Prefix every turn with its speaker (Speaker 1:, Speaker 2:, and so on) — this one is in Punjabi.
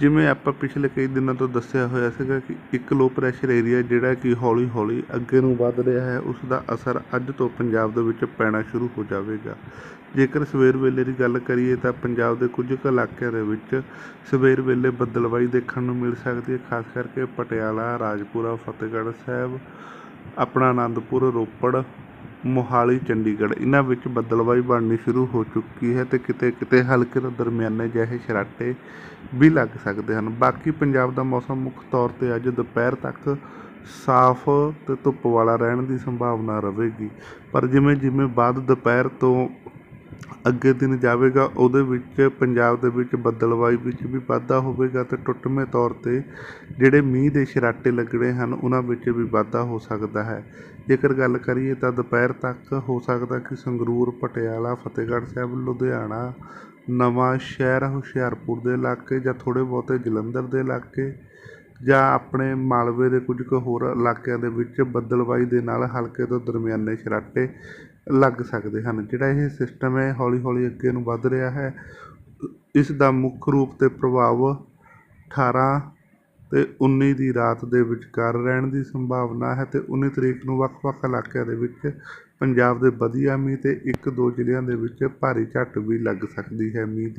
Speaker 1: ਜਿਵੇਂ ਆਪਾਂ ਪਿਛਲੇ ਕਈ ਦਿਨਾਂ ਤੋਂ ਦੱਸਿਆ ਹੋਇਆ ਸੀਗਾ ਕਿ ਇੱਕ ਲੋ ਪ੍ਰੈਸ਼ਰ ਏਰੀਆ ਜਿਹੜਾ ਕਿ ਹੌਲੀ ਹੌਲੀ ਅੱਗੇ ਨੂੰ ਵੱਧ ਰਿਹਾ ਹੈ ਉਸ ਦਾ ਅਸਰ ਅੱਜ ਤੋਂ ਪੰਜਾਬ ਦੇ ਵਿੱਚ ਪੈਣਾ ਸ਼ੁਰੂ ਹੋ ਜਾਵੇਗਾ। ਜੇਕਰ ਸਵੇਰ ਵੇਲੇ ਦੀ ਗੱਲ ਕਰੀਏ ਤਾਂ ਪੰਜਾਬ ਦੇ ਕੁਝ ਕੁ ਇਲਾਕਿਆਂ ਦੇ ਵਿੱਚ ਸਵੇਰ ਵੇਲੇ ਬੱਦਲਵਾਈ ਦੇਖਣ ਨੂੰ ਮਿਲ ਸਕਦੀ ਹੈ, ਖਾਸ ਕਰਕੇ ਪਟਿਆਲਾ, ਰਾਜਪੁਰਾ, ਫਤਿਹਗੜ੍ਹ ਸਾਹਿਬ, ਆਪਣਾ ਆਨੰਦਪੁਰ ਰੋਪੜ ਮੋਹਾਲੀ, ਚੰਡੀਗੜ੍ਹ, ਇਹਨਾਂ ਵਿੱਚ ਬੱਦਲਵਾਈ ਬਣਨੀ ਸ਼ੁਰੂ ਹੋ ਚੁੱਕੀ ਹੈ ਤੇ ਕਿਤੇ ਕਿਤੇ ਹਲਕੇ ਤੋਂ ਦਰਮਿਆਨੇ ਜਿਹੇ ਛਰਾਟੇ ਵੀ ਲੱਗ ਸਕਦੇ ਹਨ। ਬਾਕੀ ਪੰਜਾਬ ਦਾ ਮੌਸਮ ਮੁੱਖ ਤੌਰ ਤੇ ਅੱਜ ਦੁਪਹਿਰ ਤੱਕ ਸਾਫ਼ ਤੇ ਧੁੱਪ ਵਾਲਾ ਰਹਿਣ ਦੀ ਸੰਭਾਵਨਾ ਰਹੇਗੀ। ਪਰ ਜਿਵੇਂ ਜਿਵੇਂ ਬਾਅਦ ਦੁਪਹਿਰ ਤੋਂ ਅੱਗੇ ਦਿਨ ਜਾਵੇਗਾ, ਉਹਦੇ ਵਿੱਚ, ਪੰਜਾਬ ਦੇ ਵਿੱਚ ਬੱਦਲਵਾਈ ਵਿੱਚ ਵੀ ਵਾਧਾ ਹੋਵੇਗਾ ਅਤੇ ਟੁੱਟਵੇਂ ਤੌਰ ਤੇ ਜਿਹੜੇ ਮੀਂਹ ਦੇ ਛਰਾਟੇ ਲੱਗਣੇ ਹਨ, ਉਹਨਾਂ ਵਿੱਚ ਵੀ ਵਾਧਾ ਹੋ ਸਕਦਾ ਹੈ। ਜੇਕਰ ਗੱਲ ਕਰੀਏ ਤਾਂ ਦੁਪਹਿਰ ਤੱਕ ਹੋ ਸਕਦਾ ਕਿ ਸੰਗਰੂਰ, ਪਟਿਆਲਾ, ਫਤਿਹਗੜ੍ਹ ਸਾਹਿਬ, ਲੁਧਿਆਣਾ, ਨਵਾਂ ਸ਼ਹਿਰ, ਹੁਸ਼ਿਆਰਪੁਰ ਦੇ ਇਲਾਕੇ ਜਾਂ ਥੋੜ੍ਹੇ ਬਹੁਤੇ ਜਲੰਧਰ ਦੇ ਇਲਾਕੇ ਜਾਂ ਆਪਣੇ ਮਾਲਵੇ ਦੇ ਕੁਝ ਕੁ ਹੋਰ ਇਲਾਕਿਆਂ ਦੇ ਵਿੱਚ ਬੱਦਲਵਾਈ ਦੇ ਨਾਲ ਹਲਕੇ ਤੋਂ ਦਰਮਿਆਨੇ ਛਰਾਟੇ ਲੱਗ ਸਕਦੇ ਹਨ। ਜਿਹੜਾ ਇਹ ਸਿਸਟਮ ਹੈ ਹੌਲੀ ਹੌਲੀ ਅੱਗੇ ਨੂੰ ਵੱਧ ਰਿਹਾ ਹੈ। ਇਸ ਦਾ ਮੁੱਖ ਰੂਪ ਤੇ ਪ੍ਰਭਾਵ 18 ਤੇ 19 ਦੀ ਰਾਤ ਦੇ ਵਿਚਕਾਰ ਰਹਿਣ ਦੀ ਸੰਭਾਵਨਾ ਹੈ ਤੇ 19 ਤਰੀਕ ਨੂੰ ਵੱਖ-ਵੱਖ ਇਲਾਕਿਆਂ ਦੇ ਵਿੱਚ ਪੰਜਾਬ ਦੇ ਵਧੀਆ ਮੀਂਹ ਤੇ ਇੱਕ ਦੋ ਜ਼ਿਲ੍ਹਿਆਂ ਦੇ ਵਿੱਚ ਭਾਰੀ ਝੱਟ ਵੀ ਲੱਗ ਸਕਦੀ ਹੈ ਮੀਂਹ ਦੀ।